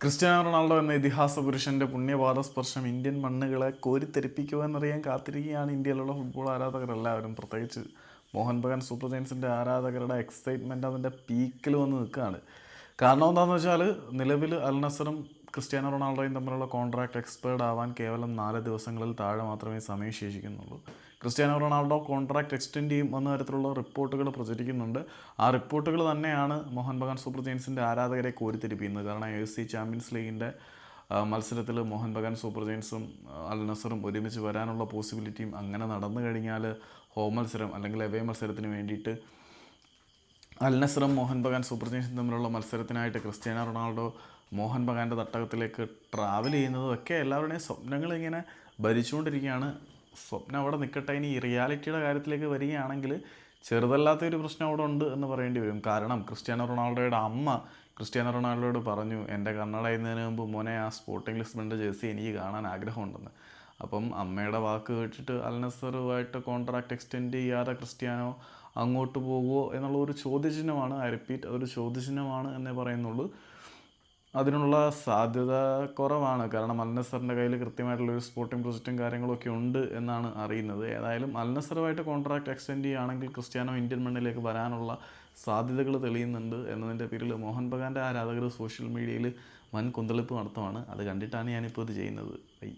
Cristiano Ronaldo എന്ന ഇതിഹാസ പുരുഷന്റെ പുണ്യപാത സ്പർശം ഇന്ത്യൻ മണ്ണുകളെ കോരിത്തെരിപ്പിക്കുക എന്നറിയാൻ കാത്തിരിക്കുകയാണ് ഇന്ത്യയിലുള്ള ഫുട്ബോൾ ആരാധകർ എല്ലാവരും. പ്രത്യേകിച്ച് മോഹൻ ബഗാൻ സൂപ്പർ ജയൻസിന്റെ ആരാധകരുടെ എക്സൈറ്റ്മെന്റ് അതിന്റെ പീക്കിൽ വന്ന് നിൽക്കുകയാണ്. കാരണം എന്താണെന്ന് വെച്ചാൽ നിലവിൽ അൽ നസറും ക്രിസ്ത്യാനോ റൊണാൾഡോയും തമ്മിലുള്ള കോൺട്രാക്ട് എക്സ്പയർഡ് ആവാൻ കേവലം നാല് ദിവസങ്ങളിൽ താഴെ മാത്രമേ സമയം ശേഷിക്കുന്നുള്ളൂ. ക്രിസ്ത്യാനോ റൊണാൾഡോ കോൺട്രാക്ട് എക്സ്റ്റെൻഡ് ചെയ്യും എന്ന തരത്തിലുള്ള റിപ്പോർട്ടുകൾ പ്രചരിക്കുന്നുണ്ട്. ആ റിപ്പോർട്ടുകൾ തന്നെയാണ് മോഹൻ ബഗാൻ സൂപ്പർ ജെയിൻസിന്റെ ആരാധകരെ കോരിത്തിരിപ്പിക്കുന്നത് കാരണം എ സി ചാമ്പ്യൻസ് ലീഗിന്റെ മത്സരത്തിൽ മോഹൻ ബഗാൻ സൂപ്പർ ജെയിൻസും അൽ നസറും ഒരുമിച്ച് വരാനുള്ള പോസിബിലിറ്റിയും അങ്ങനെ നടന്നു കഴിഞ്ഞാൽ ഹോം മത്സരം അല്ലെങ്കിൽ എവേ മത്സരത്തിന് വേണ്ടിയിട്ട് അൽ നസ്റും മോഹൻ ബഗാൻ സൂപ്പർ ജയൻസും തമ്മിലുള്ള മത്സരത്തിനായിട്ട് ക്രിസ്ത്യാനോ റൊണാൾഡോ മോഹൻ ബഗാന്റെ തട്ടകത്തിലേക്ക് ട്രാവൽ ചെയ്യുന്നതും ഒക്കെ എല്ലാവരുടെയും സ്വപ്നങ്ങൾ ഇങ്ങനെ ഭരിച്ചുകൊണ്ടിരിക്കുകയാണ്. സ്വപ്നം അവിടെ നിൽക്കട്ടെ ഇനി റിയാലിറ്റിയുടെ കാര്യത്തിലേക്ക് വരികയാണെങ്കിൽ ചെറുതല്ലാത്തൊരു പ്രശ്നം അവിടെ ഉണ്ട് എന്ന് പറയേണ്ടി വരും. കാരണം ക്രിസ്ത്യാനോ റൊണാൾഡോയുടെ അമ്മ ക്രിസ്ത്യാനോ റൊണാൾഡോയോട് പറഞ്ഞു എന്റെ കണ്ണടയുന്നതിന് മുമ്പ് മോനെ ആ സ്പോർട്ടിംഗ് ലിസ്ബണിന്റെ ജേഴ്സി എനിക്ക് കാണാൻ ആഗ്രഹമുണ്ടെന്ന്. അപ്പം അമ്മയുടെ വാക്ക് കേട്ടിട്ട് അൽനസറുമായിട്ട് കോൺട്രാക്ട് എക്സ്റ്റെൻഡ് ചെയ്യാതെ ക്രിസ്ത്യാനോ അങ്ങോട്ട് പോകുമോ എന്നുള്ള ഒരു ചോദ്യചിഹ്നമാണ് ഐ റിപ്പീറ്റ് അതൊരു ചോദ്യചിഹ്നമാണ് എന്നേ പറയുന്നുള്ളൂ. അതിനുള്ള സാധ്യത കുറവാണ്. കാരണം അൽനസറിന്റെ കയ്യിൽ കൃത്യമായിട്ടുള്ള ഒരു സ്പോർട്ടിംഗ് പ്രൊജക്റ്റും കാര്യങ്ങളൊക്കെ ഉണ്ട് എന്നാണ് അറിയുന്നത്. ഏതായാലും അൽനസറുമായിട്ട് കോൺട്രാക്ട് എക്സ്റ്റെൻഡ് ചെയ്യുകയാണെങ്കിൽ ക്രിസ്ത്യാനോ ഇന്ത്യൻ മണ്ണിലേക്ക് വരാനുള്ള സാധ്യതകൾ തെളിയുന്നുണ്ട് എന്നതിന്റെ പേരിൽ മോഹൻ ബഗാന്റെ ആരാധകർ സോഷ്യൽ മീഡിയയിൽ വൻ കുന്തളിപ്പ് നടത്തുവാണ്. അത് കണ്ടിട്ടാണ് ഞാനിപ്പോൾ ഇത് ചെയ്യുന്നത്.